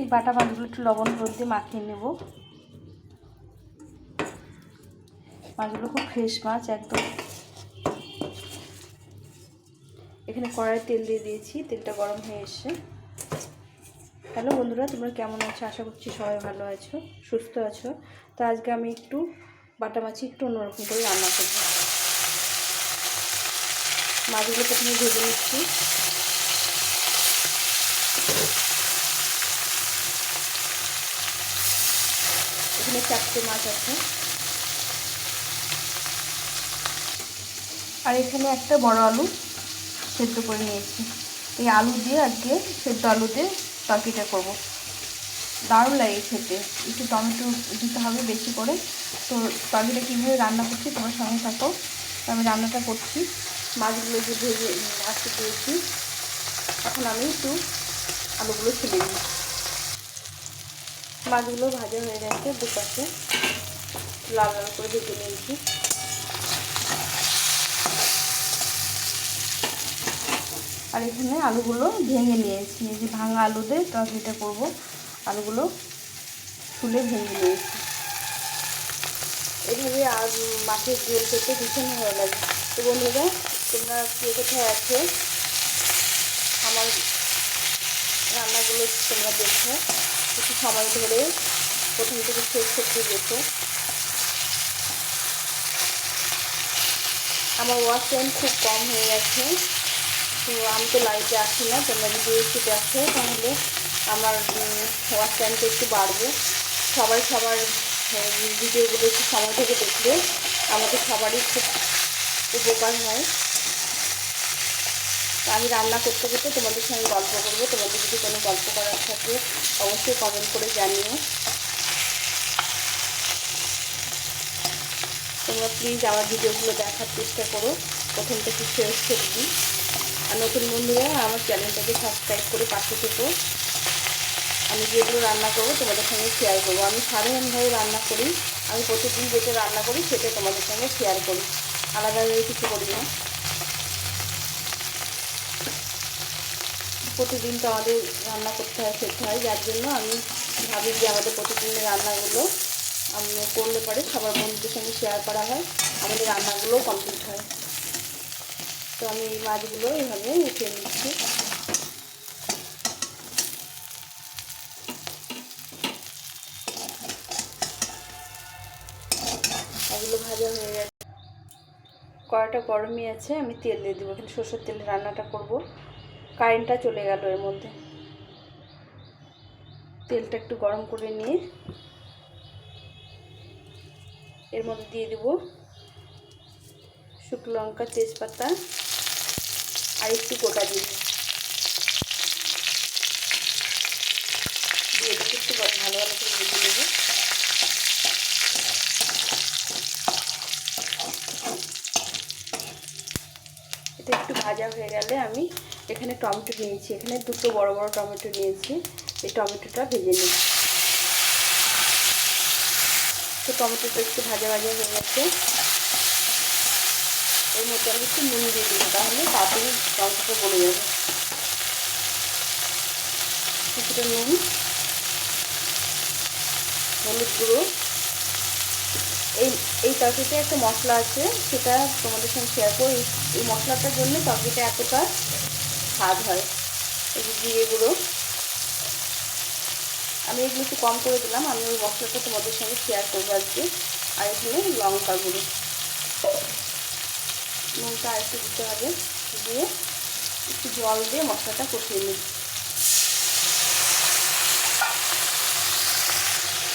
এই বাটা মাছগুলো একটু লবণ হলুদ দিয়ে মাখিয়ে নেব। মাছগুলো খুব ফ্রেশ মাছ, একদম। এখানে কড়াই তেল দিয়ে দিয়েছি, তেলটা গরম হয়ে এসছে। হ্যালো বন্ধুরা, তোমরা কেমন আছো? আশা করছি সবাই ভালো আছো, সুস্থ আছো। তো আজকে আমি একটু বাটা মাছি একটু অন্যরকম করে রান্না করব। মাছগুলো প্রথমে ভেজে নিচ্ছি এখানে চারটে মাছ আছে। আর এখানে একটা বড় আলু সেদ্ধ করে নিয়েছি। এই আলু দিয়ে আজকে সেদ্ধ আলু দিয়ে তরকারিটা করব। দারুণ লাগে খেতে। একটু টমেটো দিতে হবে বেশি করে। তো তরকারিটা কীভাবে রান্না করছি তোমার সঙ্গে থাকো। তো আমি রান্নাটা করছি। মাছগুলো যে ভেজে ভাজতে দিয়েছি। এখন আমি একটু আলুগুলো ছেড়ে দিই মাছগুলো ভাজা হয়ে গেছে দুপাশে। লাল লাল করে ভেজে নিয়েছি। আর এখানে আলুগুলো ভেঙে নিয়েছি। এই যে ভাঙা আলু দিয়ে তরকারিটা করব। আলুগুলো ছুলে ভেঙে নিয়েছি। এইভাবে আর মাছের ঝোল খেতে ভীষণ ভালো লাগে। তো বন্ধুরা, তোমরা কে কোথায় আছো? আমার রান্নাগুলো তোমরা দেখো। একটু সময় ধরে প্রথম থেকে শেষ করতে দেখো আমার ওয়াশ টাইম খুব কম হয়ে গেছে। তো আমি তো লাইভে আসি না, তোমরা যদি একটু দেখো তাহলে আমার ওয়াশ টাইমটা একটু বাড়বে। সবাই সবার ভিডিওগুলো একটু সময় থেকে দেখলে আমাদের সবারই খুব উপকার হয়। আমি রান্না করতে করতে তোমাদের সঙ্গে গল্প করব। তোমাদের যদি কোনো গল্প করার থাকে, অবশ্যই কমেন্ট করে জানিও। তোমরা প্লিজ আমার ভিডিওগুলো দেখার চেষ্টা করো। প্রথম থেকে শেষ দিই আর নতুন বন্ধুরা, আমার চ্যানেলটাকে সাবস্ক্রাইব করে পাশে থেকো। আমি যেগুলো রান্না করব তোমাদের সঙ্গে শেয়ার করব। আমি সাধারণভাবে রান্না করি। আমি প্রতিদিন যেটা রান্না করি সেটা তোমাদের সঙ্গে শেয়ার করি। আলাদাভাবে কিছু করি না। প্রতিদিন তো আমাদের রান্না করতে হয়, খেতে হয়। যার জন্য আমি ভাবি যে আমাদের প্রতিদিনের রান্নাগুলো আমি করলে পরে সবার বন্ধুদের সঙ্গে শেয়ার করা হয়, আমাদের রান্নাগুলোও কমপ্লিট হয়। তো আমি এই মাছগুলো এইভাবে উঠিয়ে নিচ্ছি। এগুলো ভাজা হয়ে গেছে। কড়াটা গরমই আছে, আমি তেল দিয়ে দেবো এখানে সর্ষের তেলে রান্নাটা করব। কারেন্টটা চলে গেল এর মধ্যে। তেলটা একটু গরম করে নিয়ে এর মধ্যে দিয়ে দেব শুকনো লঙ্কা, তেজপাতা আর একটু গোটা দিয়ে দিয়ে একটু ভালো ভালো করে এটা একটু ভাজা হয়ে গেলে আমি এখানে টমেটো নিয়েছি এখানে দুটো বড় বড় টমেটো নিয়েছি। এই টমেটোটা ভেজে নিই তো টমেটোটা একটু ভাজা ভাজা হয়ে গেছে। এর মধ্যে আমি একটু নুন দিয়ে দিই তাহলে তাড়াতাড়ি টমেটোটা গলে যাবে। কিছুটা নুন, হলুদ গুঁড়ো। এই এই তরকারিতে একটা মশলা আছে, সেটা তোমাদের সঙ্গে শেয়ার করো এই মশলাটার জন্য তরকারিটা এতটা স্বাদ হয়। এই যে গুঁড়ো। আমি এগুলো একটু কম করে দিলাম। আমি ওই মশলাটা তোমাদের সঙ্গে শেয়ার করব আজকে। আর এখানে লঙ্কা গুঁড়ো। নুনটা আর একটু দিতে হবে। দিয়ে একটু জল দিয়ে মশলাটা কষিয়ে নিই।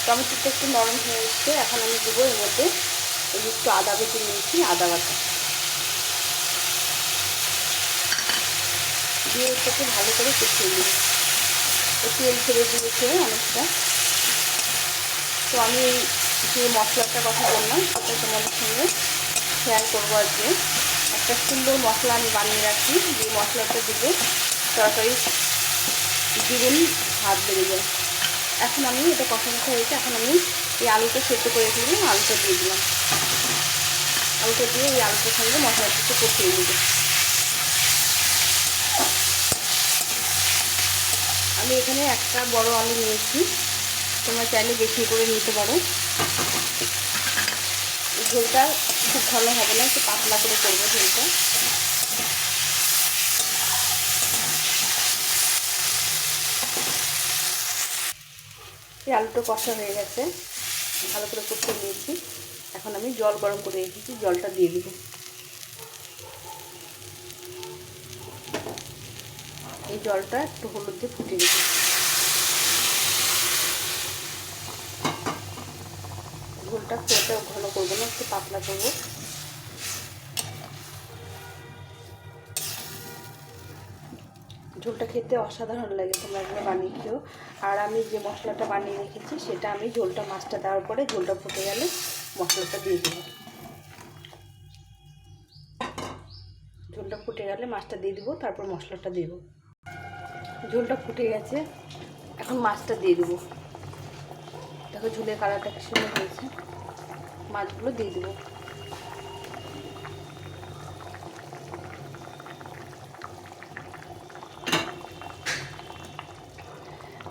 টমেটোটা একটু নরম হয়ে এসছে। এখন আমি দেবো এর মধ্যে একটু আদা বেটে নিয়েছি, আদা বাটা। দিয়ে এটাকে ভালো করে কষিয়ে নিই। তেল ছেড়ে দিয়েছে অনেকটা। তো আমি যে মশলাটার কথা বললাম সেটা তোমাদের সঙ্গে শেয়ার করব আজকে। একটা সুন্দর মশলা আমি বানিয়ে রাখি যে মশলাটা দিলে তরকারি দ্বিগুণ ভাত বেড়ে যায়। এখন আমি এটা কষা কষা হয়েছে এখন আমি এই আলুটা সেদ্ধ করে দিলাম, আলুটা দিয়ে দিলাম। আলুটা দিয়ে এই আলুটার সঙ্গে মশলাটাকে কষিয়ে নিব আমি এখানে একটা বড় আলু নিয়েছি। তোমরা চাইলে বেশি করে নিতে পারো। ঝোলটা খুব ভালো হবে না, একটু পাতলা করে করব ঝোলটা। আলুটা কষা হয়ে গেছে। ভালো করে করতে নিয়েছি। এখন আমি জল গরম করে রেখেছি, জলটা দিয়ে দিব। এই জলটা একটু হলুদ দিয়ে ফুটিয়ে দেবো ঝোলটা খুব ঘন করব না, একটু পাতলা করব। ঝোলটা খেতে অসাধারণ লাগে তোমরা একবার বানিয়ে খেও। আর আমি যে মশলাটা বানিয়ে রেখেছি, সেটা আমি ঝোলটা মাছটা দেওয়ার পরে ঝোলটা ফুটে গেলে মশলাটা দিয়ে দেবো। ঝোলটা ফুটে গেলে মাছটা দিয়ে দেবো, তারপর মশলাটা দেবো। ঝোলটা ফুটে গেছে। এখন মাছটা দিয়ে দেবো। দেখো ঝোলের কালারটা সুন্দর হয়েছে। মাছগুলো দিয়ে দেবো।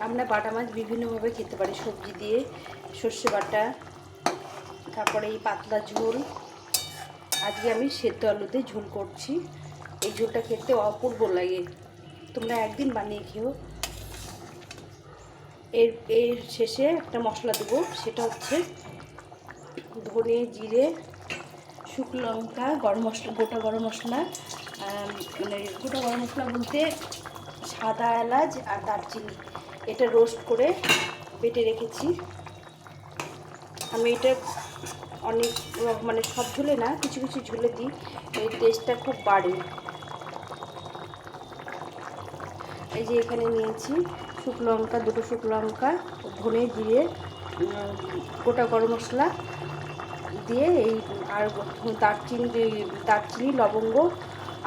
আমরা বাটা মাছ বিভিন্নভাবে খেতে পারি। সবজি দিয়ে, সর্ষে বাটা, তারপরে এই পাতলা ঝোল। আজকে আমি সেদ্ধ আলুতে ঝোল করছি। এই ঝোলটা খেতে অপূর্ব লাগে। তোমরা একদিন বানিয়ে খেও। এর এর শেষে একটা মশলা দেবো, সেটা হচ্ছে ধনে জিরে, শুকনো লঙ্কা, গরম মশলা, গোটা গরম মশলা মানে গোটা গরম মশলা বলতে সাদা এলাচ আর দারচিনি। এটা রোস্ট করে বেটে রেখেছি। আমি এটা অনেক মানে সব ঝুলে না, কিছু কিছু ঝুলে দিই। এই টেস্টটা খুব বাড়ে। এই যে এখানে নিয়েছি শুকনো লঙ্কা, দুটো শুকনো লঙ্কা, ধনে জিরে, গোটা গরম মশলা দিয়ে এই আর দারচিনি দারচিনি, লবঙ্গ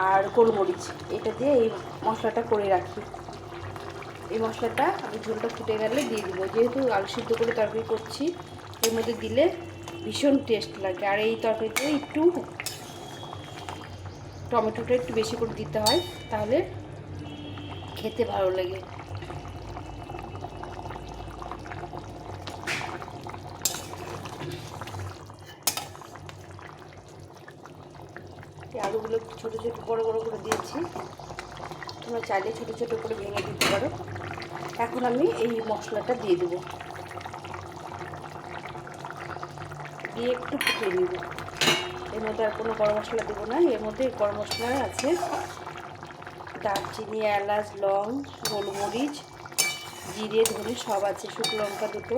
আর গোলমরিচ, এটা দিয়ে এই মশলাটা করে রাখি। এই মশলাটা আমি ঝোলটা ফুটে গেলে দিয়ে দিব। যেহেতু আলু সিদ্ধ করে তরকারি করছি, এর মধ্যে দিলে ভীষণ টেস্ট লাগে। আর এই তরকারিতে একটু টমেটোটা একটু বেশি করে দিতে হয়, তাহলে খেতে ভালো লাগে। আলুগুলো ছোটো ছোটো, বড়ো বড়ো করে দিয়েছি। তোমরা চাইলে ছোটো ছোটো করে ভেঙে দিতে পারো। এখন আমি এই মশলাটা দিয়ে দেবো। দিয়ে একটু ফুটিয়ে নেব। এর মধ্যে আর কোনো গরম মশলা দেবো না। এর মধ্যে গরম মশলা আছে। দারচিনি, এলাচ, লং, গোলমরিচ, জিরে, ধনে, সব আছে, শুকনো লঙ্কা দুটো।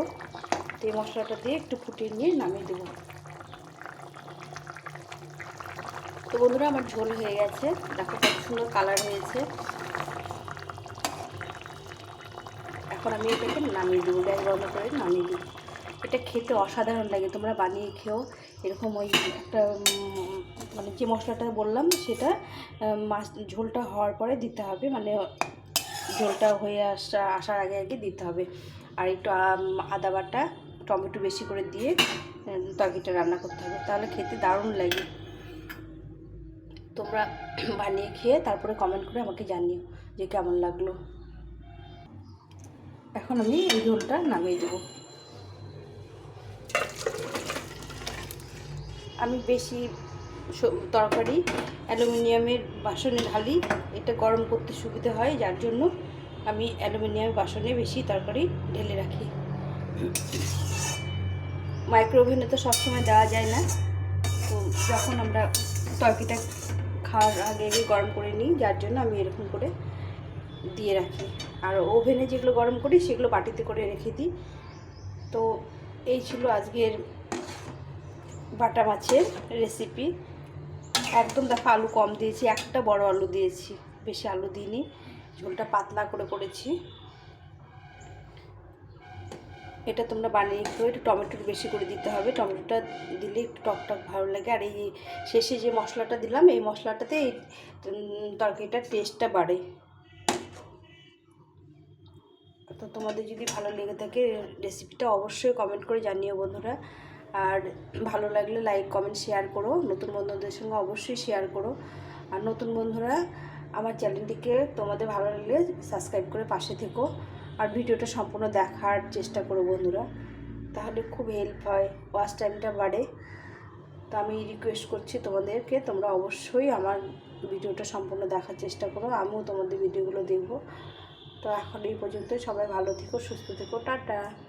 তো এই মশলাটা দিয়ে একটু ফুটিয়ে নিয়ে নামিয়ে দেবো। তো বন্ধুরা, আমার ঝোল হয়ে গেছে। দেখো কত সুন্দর কালার হয়েছে। এখন আমি এটাকে নামিয়ে দেবো, গ্যাস বন্ধ করে নামিয়ে দেবো এটা খেতে অসাধারণ লাগে। তোমরা বানিয়ে খেও। এরকম ওই একটা মানে যে মশলাটা বললাম সেটা মাছ, ঝোলটা হওয়ার পরে দিতে হবে। মানে ঝোলটা হয়ে আসা, আসার আগে আগে দিতে হবে। আর একটু আদা বাটা, টমেটো বেশি করে দিয়ে তরকারিটা রান্না করতে হবে। তাহলে খেতে দারুণ লাগে। তোমরা বানিয়ে খেয়ে তারপরে কমেন্ট করে আমাকে জানিও যে কেমন লাগল। এখন আমি এই ঝোলটা নামিয়ে দেবো। আমি বেশি তরকারি, অ্যালুমিনিয়ামের বাসনে ঢালি, এটা গরম করতে সুবিধা হয়, যার জন্য আমি অ্যালুমিনিয়াম বাসনে বেশি তরকারি ঢেলে রাখি। মাইক্রোওভেনে তো সবসময় দেওয়া যায় না, তো যখন আমরা তরকারিটা খাওয়ার আগে আগে গরম করে নিই, যার জন্য আমি এরকম করে দিয়ে রাখি। আর ওভেনে যেগুলো গরম করি, সেগুলো বাটিতে করে রেখে দিই। তো এই ছিল আজকের বাটা মাছের রেসিপি একদম দেখো আলু কম দিয়েছি, একটা বড় আলু দিয়েছি, বেশি আলু দিইনি। ঝোলটা পাতলা করে করেছি। এটা তোমরা বানিয়ে খেও একটু টমেটোর বেশি করে দিতে হবে। টমেটোটা দিলে একটু টক টক ভালো লাগে। আর এই শেষে যে মশলাটা দিলাম, এই মশলাটাতে এই তরকারিটার টেস্টটা বাড়ে। তো তোমাদের যদি ভালো লেগে থাকে রেসিপিটা অবশ্যই কমেন্ট করে জানিও বন্ধুরা। আর ভালো লাগলে লাইক কমেন্ট শেয়ার করো। নতুন বন্ধুদের সঙ্গে অবশ্যই শেয়ার করো। আর নতুন বন্ধুরা, আমার চ্যানেলটিকে তোমাদের ভালো লাগলে সাবস্ক্রাইব করে পাশে থেকো। আর ভিডিওটা সম্পূর্ণ দেখার চেষ্টা করো বন্ধুরা। তাহলে খুব হেল্প হয় ওয়াচ টাইমটা বাড়ে। তো আমি রিকোয়েস্ট করছি তোমাদেরকে, তোমরা অবশ্যই আমার ভিডিওটা সম্পূর্ণ দেখার চেষ্টা করো। আমিও তোমাদের ভিডিওগুলো দেখব। তো এখন এই পর্যন্ত সবাই ভালো থেকো, সুস্থ থেকো। টাটা!